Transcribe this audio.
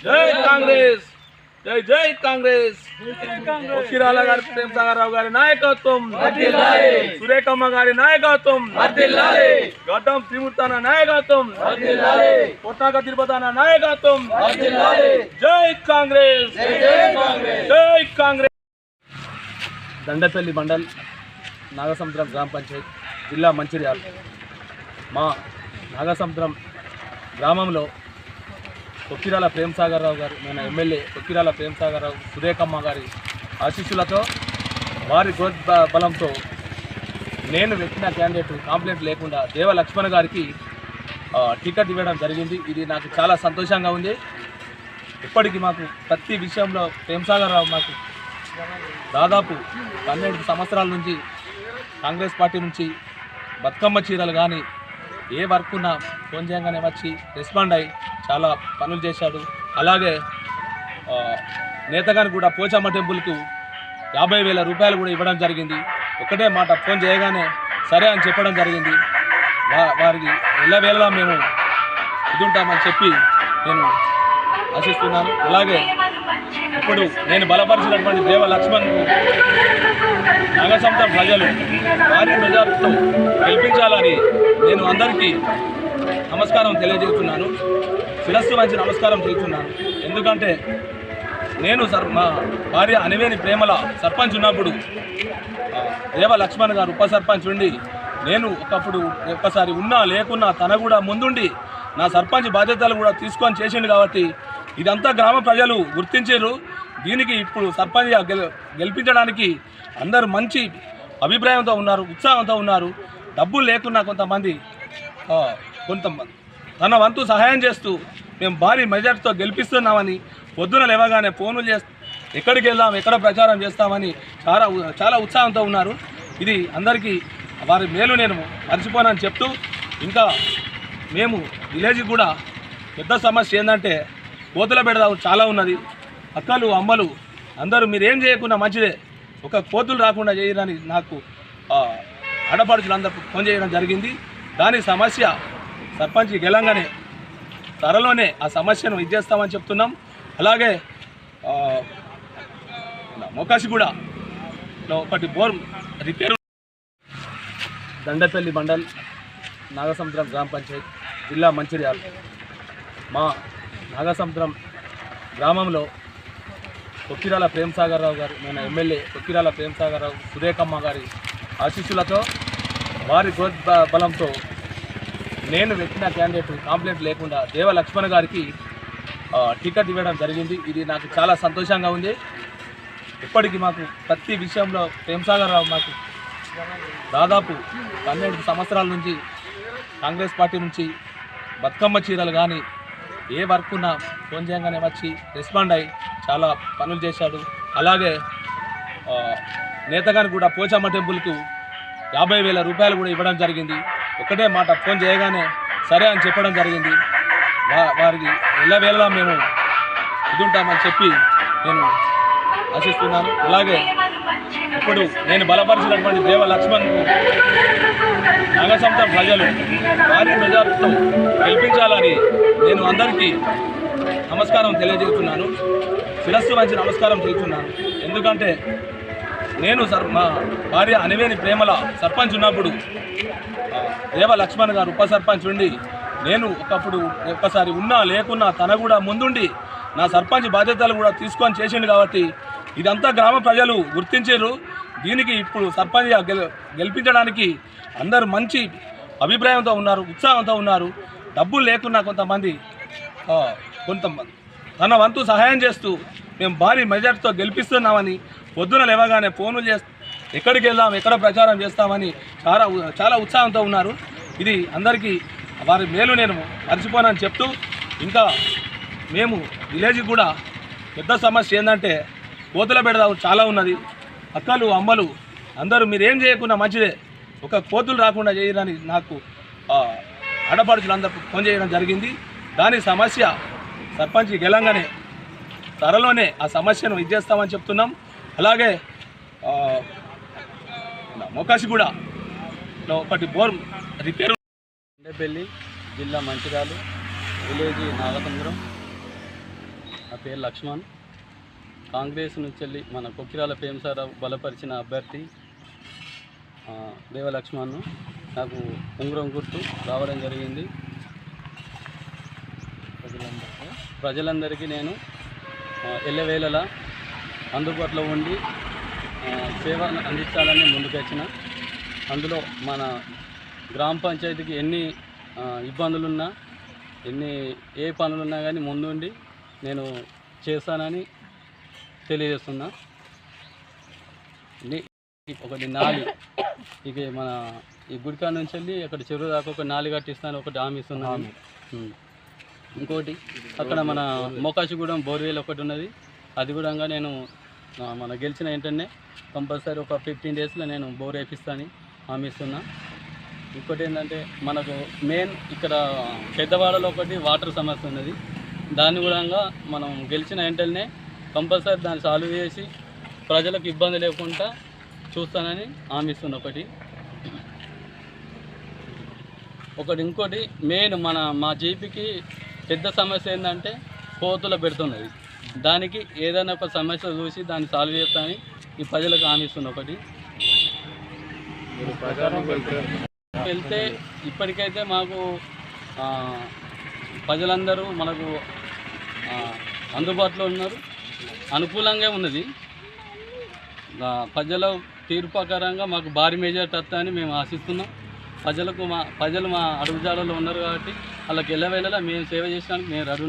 జై కాంగ్రెస్ జై జై కాంగ్రెస్ ఒకిరాల గారి ప్రేమ సాగరరావు గారి నాయకత్వం సురేఖమ్మ గారి నాయకత్వం గడ్డం త్రిమూర్తాన నాయకత్వం కొట్టాక తిరుపతాన నాయకత్వం జై కాంగ్రెస్ జై కాంగ్రెస్ దండపల్లి మండల్ నాగసముద్రం గ్రామ పంచాయత్ జిల్లా మంచిర్యాల. మా నాగసముద్రం గ్రామంలో కొక్కిరాల ప్రేమసాగరరావు గారు మన ఎమ్మెల్యే కొక్కిరాల ప్రేమసాగరరావు సురేఖమ్మ గారి ఆశీస్సులతో వారి గ్రోత్ బలంతో నేను పెట్టిన క్యాండిడేట్ కాంప్లైంట్ లేకుండా దేవ లక్ష్మణ్ గారికి టికెట్ ఇవ్వడం జరిగింది. ఇది నాకు చాలా సంతోషంగా ఉంది. ఇప్పటికీ మాకు ప్రతి విషయంలో ప్రేమసాగరరావు మాకు దాదాపు పన్నెండు సంవత్సరాల నుంచి కాంగ్రెస్ పార్టీ నుంచి బతుకమ్మ చీరలు కానీ ఏ వర్క్ ఉన్నా ఫోన్ చేయగానే వచ్చి రెస్పాండ్ అయ్యి చాలా పనులు చేశాడు. అలాగే నేతగాని కూడా పోచమ్మ టెంపుల్కు యాభై వేల రూపాయలు కూడా ఇవ్వడం జరిగింది. ఒకటే మాట ఫోన్ చేయగానే సరే అని చెప్పడం జరిగింది. వారికి ఎల్లవేళలా మేము ఇది ఉంటామని చెప్పి నేను ఆశిస్తున్నాను. అలాగే ఇప్పుడు నేను బలపరిచినటువంటి దేవ లక్ష్మణ్ నగసంత ప్రజలు భారీ మెజార్టీతో గెలిపించాలని నేను అందరికీ నమస్కారం తెలియజేస్తున్నాను. శిరస్సు మంచి నమస్కారం చేస్తున్నాను. ఎందుకంటే నేను సర్ మా భార్య అనివేని ప్రేమల సర్పంచ్ ఉన్నప్పుడు దేవ లక్ష్మణ్ గారు ఉప సర్పంచ్ ఉండి నేను ఒకప్పుడు ఒక్కసారి ఉన్నా లేకున్నా తన కూడా ముందుండి నా సర్పంచ్ బాధ్యతలు కూడా తీసుకొని చేసిండు కాబట్టి ఇదంతా గ్రామ ప్రజలు గుర్తించారు. దీనికి ఇప్పుడు సర్పంచ్ గెలిపించడానికి అందరూ మంచి అభిప్రాయంతో ఉన్నారు ఉత్సాహంతో ఉన్నారు. డబ్బులు లేకున్నా కొంతమంది కొంతమంది తన వంతు సహాయం చేస్తూ మేము భారీ మెజార్టీతో గెలిపిస్తున్నామని పొద్దున లేవగానే ఫోన్లు చేస్తూ ఎక్కడికి వెళ్దాం ఎక్కడ ప్రచారం చేస్తామని చాలా చాలా ఉత్సాహంతో ఉన్నారు. ఇది అందరికీ వారి మేలు నేను మర్చిపోనని చెప్తూ ఇంకా మేము విలేజ్ కూడా పెద్ద సమస్య ఏంటంటే కోతుల బెడద చాలా ఉన్నది. అక్కలు అమ్మలు అందరూ మీరేం చేయకుండా మంచిదే. ఒక కోతులు రాకుండా చేయరని నాకు ఆడపడుచులు అందరూ ఫోన్ చేయడం జరిగింది. దాని సమస్య సర్పంచ్ గెలంగానే త్వరలోనే ఆ సమస్యను ఇచ్చేస్తామని చెప్తున్నాం. అలాగే ఆ, మొకాసిగూడ ఒకటి బోర్ రిపేర్. దండపల్లి మండల్ నాగసముద్రం గ్రామ పంచాయత్ జిల్లా మంచిర్యాల. మా నాగసముద్రం గ్రామంలో కొక్కిరాల ప్రేమసాగరరావు గారు మన ఎమ్మెల్యే కొక్కిరాల ప్రేమసాగరరావు సురేఖమ్మ గారి ఆశీస్సులతో వారి గ్రోత్ బలంతో నేను పెట్టిన క్యాండిడేట్ కాంప్లైంట్ లేకుండా దేవ లక్ష్మణ్ గారికి టికెట్ ఇవ్వడం జరిగింది. ఇది నాకు చాలా సంతోషంగా ఉంది. ఇప్పటికీ మాకు ప్రతి విషయంలో ప్రేమసాగరరావు మాకు దాదాపు పన్నెండు సంవత్సరాల నుంచి కాంగ్రెస్ పార్టీ నుంచి బతుకమ్మ చీరలు కానీ ఏ వర్క్ ఉన్నా ఫోన్ చేయగానే వచ్చి రెస్పాండ్ అయ్యి చాలా పనులు చేశాడు. అలాగే నేతగాని కూడా పోచమ్మ టెంపుల్కు యాభై వేల రూపాయలు కూడా ఇవ్వడం జరిగింది. ఒకటే మాట ఫోన్ చేయగానే సరే అని చెప్పడం జరిగింది. వారికి వారికి ఎల్లవేళలా మేము ఇది ఉంటామని చెప్పి నేను ఆశిస్తున్నాను. అలాగే ఇప్పుడు నేను బలపరిచినటువంటి దేవ లక్ష్మణ్ నగసంత ప్రజలు భారీ మెజార్టీతో గెలిపించాలని నేను అందరికీ నమస్కారం తెలియజేస్తున్నాను. శిరస్సు మంచి నమస్కారం చేస్తున్నాను. ఎందుకంటే నేను సర్ మా భార్య అనివేని ప్రేమల సర్పంచ్ ఉన్నప్పుడు దేవ లక్ష్మణ్ గారు ఉప సర్పంచ్ ఉండి నేను ఒకప్పుడు ఒక్కసారి ఉన్నా లేకున్నా తన కూడా ముందుండి నా సర్పంచ్ బాధ్యతలు కూడా తీసుకొని చేసిండు కాబట్టి ఇదంతా గ్రామ ప్రజలు గుర్తించారు. దీనికి ఇప్పుడు సర్పంచ్ గెలిపించడానికి అందరూ మంచి అభిప్రాయంతో ఉన్నారు ఉత్సాహంతో ఉన్నారు. డబ్బులు లేకున్నా కొంతమంది కొంతమంది. తన వంతు సహాయం చేస్తూ మేము భారీ మెజార్టీతో గెలిపిస్తున్నామని పొద్దున లేవగానే ఫోన్లు చేస్తూ ఎక్కడికి వెళ్దాం ఎక్కడ ప్రచారం చేస్తామని చాలా చాలా ఉత్సాహంతో ఉన్నారు. ఇది అందరికీ వారి మేలు నేను మర్చిపోనని చెప్తూ ఇంకా మేము విలేజ్ కూడా పెద్ద సమస్య ఏంటంటే కోతుల బెడద చాలా ఉన్నది. అక్కలు అమ్మలు అందరూ మీరేం చేయకుండా మంచిదే. ఒక కోతులు రాకుండా చేయరని నాకు ఆ, ఆడపడుచులు అందరూ ఫోన్ చేయడం జరిగింది. దాని సమస్య సర్పంచ్ గెలంగానే త్వరలోనే ఆ సమస్యను ఇచ్చేస్తామని చెప్తున్నాం. అలాగే ఆ, మొకాసిగూడ ఒకటి బోర్ రిపేర్. ఉండేపల్లి జిల్లా మంచిర్యాలు విలేజ్ నాగతంద్రం నా పేరు లక్ష్మణ్. కాంగ్రెస్ నుంచి వెళ్ళి మన కొక్కిరాల ప్రేమసారావు బలపరిచిన అభ్యర్థి ఆ, దేవ లక్ష్మణ్ను నాకు ఉంగరం గుర్తు రావడం జరిగింది. ప్రజలందరికీ. నేను ఎల్లవేళలా అందుబాటులో ఉండి ఆ, సేవ అందించాలని ముందుకొచ్చిన. అందులో మన గ్రామ పంచాయతీకి ఎన్ని ఇబ్బందులున్నా ఎన్ని ఏ పనులున్నా కానీ ముందుండి నేను చేస్తానని తెలియజేస్తున్నా. ఒకటి నాలి. ఇక మన ఈ గుడికా నుంచి వెళ్ళి అక్కడ చెరువు దాకా ఒక నాలి కట్టిస్తాను ఒకటి హామీ ఇస్తున్నాను. ఇంకోటి అక్కడ మన మోకాశిగూడెం బోర్వేల్ ఒకటి ఉన్నది. అది కూడా నేను మన గెలిచిన వెంటనే కంపల్సరీ ఒక ఫిఫ్టీన్ డేస్లో నేను బోర్ వేపిస్తాను హామీ ఇస్తున్నా. ఇంకోటి ఏంటంటే మనకు మెయిన్ ఇక్కడ పెద్దవాడలో ఒకటి వాటర్ సమస్య ఉన్నది. దాన్ని కూడా మనం గెలిచిన వెంటనే కంపల్సరీ దాన్ని సాల్వ్ చేసి ప్రజలకు ఇబ్బంది లేకుండా చూస్తానని హామీస్తున్న ఒకటి. ఒకటి ఇంకోటి మెయిన్ మన మా జీపీకి పెద్ద సమస్య ఏంటంటే కోతుల పెడుతున్నది. దానికి ఏదైనా ఒక సమస్య చూసి దాన్ని సాల్వ్ చేస్తానని ఈ ప్రజలకు హామీస్తున్న ఒకటి. వెళ్తే ఇప్పటికైతే మాకు ప్రజలందరూ మనకు అందుబాటులో ఉన్నారు. అనుకూలంగా ఉన్నది. ప్రజల తీర్పు ప్రకారంగా మాకు భారీ మెజార్టీ వస్తాయని మేము ఆశిస్తున్నాం. ప్రజలకు మా ప్రజలు మా అడుగుజాడలో ఉన్నారు కాబట్టి వాళ్ళకి ఎల్లవేళలా మేము సేవ చేసడానికి మేము రెడీ